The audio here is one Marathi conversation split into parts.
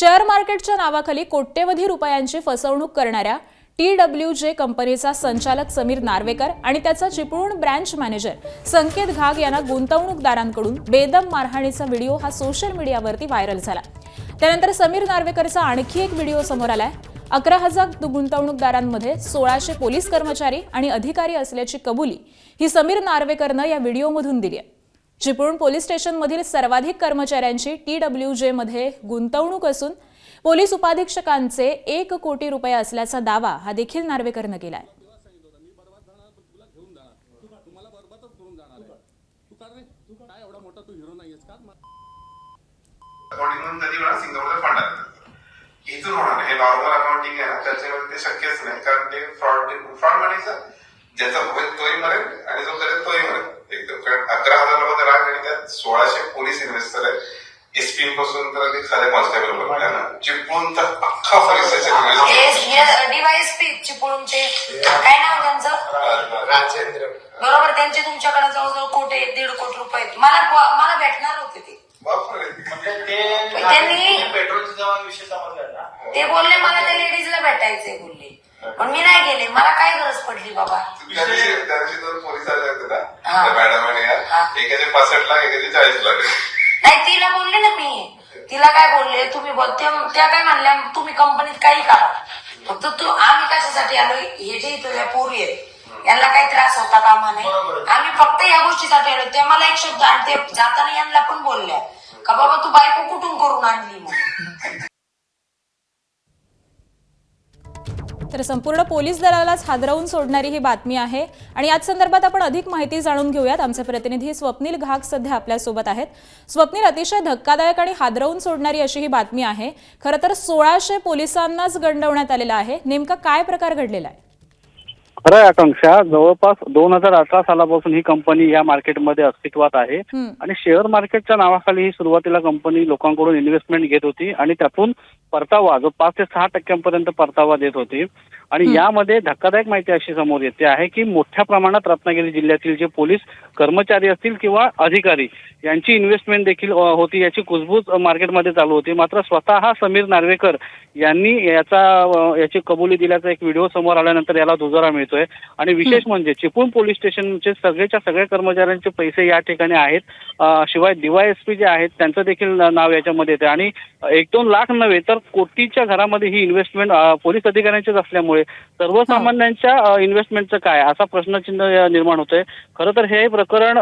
शेअर मार्केटच्या नावाखाली कोट्यवधी रुपयांची फसवणूक करणाऱ्या टी डब्ल्यू जे कंपनीचा संचालक समीर नार्वेकर आणि त्याचा चिपळूण ब्रँच मॅनेजर संकेत घाग यांना गुंतवणूकदारांकडून बेदम मारहाणीचा व्हिडिओ हा सोशल मीडियावरती व्हायरल झाला. त्यानंतर समीर नार्वेकरचा आणखी एक व्हिडिओ समोर आलाय. अकरा हजार गुंतवणूकदारांमध्ये सोळाशे पोलीस कर्मचारी आणि अधिकारी असल्याची कबुली ही समीर नार्वेकरनं या व्हिडिओमधून दिली आहे. चिपळूण पोलीस स्टेशनमधील सर्वाधिक कर्मचाऱ्यांची टी डब्ल्यू जेमध्ये गुंतवणूक असून पोलीस उपाधीक्षकांचे एक कोटी रुपये असल्याचा दावा हा देखील नार्वेकरनं केलाय इथून होणार हे नॉर्मल अकाउंटिंग आहे ना त्याच्यामध्ये ते शक्यच नाही कारण ते फ्रॉड फ्रॉड म्हणायचं ज्याचा होईल तोही मरेल आणि जो करेल तोही मरेल एकदम कारण अकरा हजारमध्ये राग आणि त्यात सोळाशे पोलीस इन्व्हेस्टर आहेत. एसपी पासून तर ते खरे कॉन्स्टेबल बनले ना? चिपळून तर अख्खा पोलीस स्टेशन डीवायएसपी चिपळूणचे काय नाव त्यांचं? राजेंद्र. बरोबर त्यांचे तुमच्याकडे जवळजवळ कोटी दीड कोटी रुपये आहेत. मला मला भेटणार होते ते. म्हणजे त्यांनी- पेट्रोलचे जवान विषय समजला ते बोलले मला त्या लेडीजला भेटायचंय बोलले. पण मी नाही गेले. मला काय गरज पडली बाबा. त्या दिवशी त्या दिवशी दोन पोलीस आले होते ना? हा. त्या मॅडम आणि या. हा. एकाचे पासष्ट लाख एकाचे चाळीस लाख नाही तिला बोलले ना मी. तिला काय बोलले? तुम्ही बोल त्या त्या काय म्हणल्या तुम्ही कंपनीत काही करा. फक्त तू आम्ही कशासाठी आलो? हे जे इथं या पोरी आहेत यांना काही त्रास होता कामा नाही बरोबर. आम्ही फक्त या गोष्टीसाठी आलो. त्या मला एक शब्द आणि ते जाताना यांना पण बोलल्या. का बाबा तू बायको कुठून करून आणली मग? तर संपूर्ण पोलीस दलालाच हादरवून सोडणारी ही बातमी आहे. आणि याच संदर्भात आपण अधिक माहिती जाणून घेऊयात. आमचे प्रतिनिधी स्वप्नील घाग सध्या आपल्यासोबत आहेत. स्वप्नील अतिशय धक्कादायक आणि हादरवून सोडणारी अशी ही बातमी आहे. खरं तर सोळाशे पोलिसांनाच गंडवण्यात आलेलं आहे. नेमका काय प्रकार घडलेला आहे? खरं आहे आकांक्षा जवळपास दोन हजार अठरा सालापासून ही कंपनी या मार्केटमध्ये अस्तित्वात आहे. आणि शेअर मार्केटच्या नावाखाली ही सुरुवातीला कंपनी लोकांकडून इन्व्हेस्टमेंट घेत होती आणि त्यातून परतावा जो पाच ते सहा टक्क्यांपर्यंत परतावा देत होती आणि यामध्ये धक्कादायक माहिती अशी समोर येते आहे की मोठ्या प्रमाणात रत्नागिरी जिल्ह्यातील जे पोलीस कर्मचारी असतील किंवा अधिकारी यांची इन्व्हेस्टमेंट देखील होती याची कुजबूज मार्केटमध्ये चालू होती. मात्र स्वतः समीर नार्वेकर यांनी याचा याची कबुली दिल्याचा एक व्हिडिओ समोर आल्यानंतर याला दुजोरा मिळतोय. आणि विशेष म्हणजे चिपळूण पोलीस स्टेशनचे सगळेच्या सगळ्या कर्मचाऱ्यांचे पैसे या ठिकाणी आहेत. शिवाय डीवायएसपी जे आहेत त्यांचं देखील नाव याच्यामध्ये येते आणि एक दोन लाख नव्हे तर कोटीच्या घरामध्ये ही इन्व्हेस्टमेंट पोलीस अधिकाऱ्यांचीच असल्यामुळे सर्वसामान्यांच्या इन्व्हेस्टमेंटचं काय? असा प्रश्नचिन्ह निर्माण होतोय. खरं तर हे प्रकरण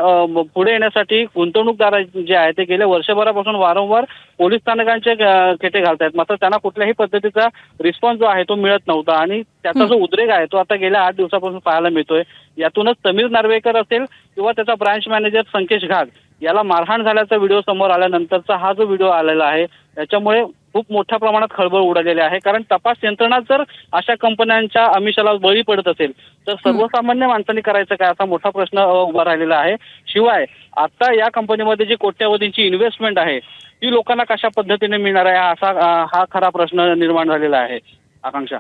पुढे येण्यासाठी गुंतवणूकदार जे आहे ते गेल्या वर्षभरापासून वारंवार पोलीस स्थानकांचे खेटे घालतायत. मात्र त्यांना कुठल्याही पद्धतीचा रिस्पॉन्स जो आहे तो मिळत नव्हता आणि त्याचा जो उद्रेक आहे तो आता गेल्या आठ दिवसापासून पाहायला मिळतोय. यातूनच समीर नार्वेकर असेल किंवा त्याचा ब्रांच मॅनेजर संकेश घाग याला मारहाण झाल्याचा व्हिडिओ समोर आल्यानंतरचा हा जो व्हिडिओ आलेला आहे त्याच्यामुळे खूप मोठ्या प्रमाणात खळबळ उडालेली आहे. कारण तपास यंत्रणा जर अशा कंपन्यांच्या आमिषाला बळी पडत असेल तर सर्वसामान्य माणसांनी करायचं काय? असा मोठा प्रश्न उभा राहिलेला आहे. शिवाय आता या कंपनीमध्ये जी कोट्यावधींची इन्व्हेस्टमेंट आहे ती लोकांना कशा पद्धतीने मिळणार आहे? असा हा खरा प्रश्न निर्माण झालेला आहे. आकांक्षा.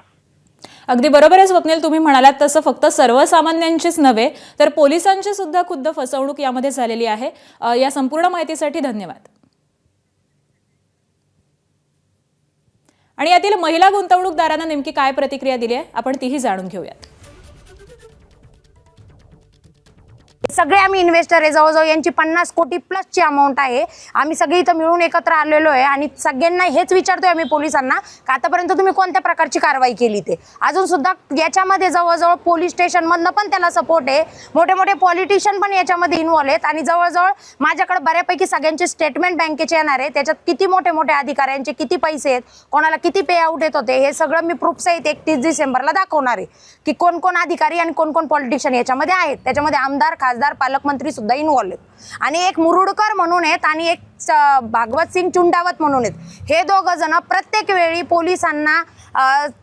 अगदी बरोबर आहे स्वप्नील तुम्ही म्हणालात तसं फक्त सर्वसामान्यांचीच नव्हे तर पोलिसांची सुद्धा खुद्द फसवणूक यामध्ये झालेली आहे. या संपूर्ण माहितीसाठी धन्यवाद. आणि यातील महिला गुंतवणूकदारांना नेमकी काय प्रतिक्रिया दिली आहे आपण तीही जाणून घेऊयात. सगळे आम्ही इन्व्हेस्टर आहे. जवळजवळ यांची पन्नास कोटी प्लसची अमाऊंट आहे. आम्ही सगळे इथं मिळून एकत्र आलेलो आहे आणि सगळ्यांना हेच विचारतोय आम्ही पोलिसांना का आतापर्यंत तुम्ही कोणत्या प्रकारची कारवाई केली ते? अजून सुद्धा याच्यामध्ये जवळजवळ पोलीस स्टेशनमधनं पण त्याला सपोर्ट आहे. मोठे मोठे पॉलिटिशियन पण याच्यामध्ये इन्व्हॉल्व आहेत आणि जवळजवळ माझ्याकडे बऱ्यापैकी सगळ्यांचे स्टेटमेंट बँकेचे येणार आहे. त्याच्यात किती मोठे मोठे अधिकाऱ्यांचे किती पैसे आहेत कोणाला किती पे आउट येत होते हे सगळं मी प्रूफ सहित एकतीस डिसेंबरला दाखवणार आहे. की कोण कोण अधिकारी आणि कोण कोण पॉलिटिशियन याच्यामध्ये आहेत. त्याच्यामध्ये आमदार खासदार पालकमंत्री सुद्धा इन्व्हॉल्व आहेत. आणि एक मुरुडकर म्हणून आहेत आणि एक भागवत सिंग चुंडावत म्हणून आहेत. हे दोघं जण प्रत्येक वेळी पोलिसांना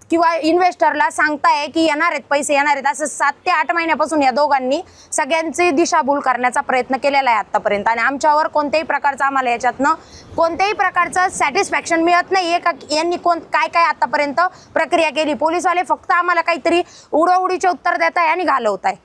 किंवा इन्व्हेस्टरला सांगताय की येणार आहेत पैसे येणार आहेत. असं सात ते आठ महिन्यापासून या दोघांनी सगळ्यांची दिशाभूल करण्याचा प्रयत्न केलेला आहे आतापर्यंत. आणि आमच्यावर कोणत्याही प्रकारचं आम्हाला याच्यातनं कोणत्याही प्रकारचं सॅटिस्फॅक्शन मिळत नाही. का यांनी कोण काय काय आतापर्यंत प्रक्रिया केली? पोलीसवाले फक्त आम्हाला काहीतरी उडोउडीचे उत्तर देत आहे आणि घालवत आहे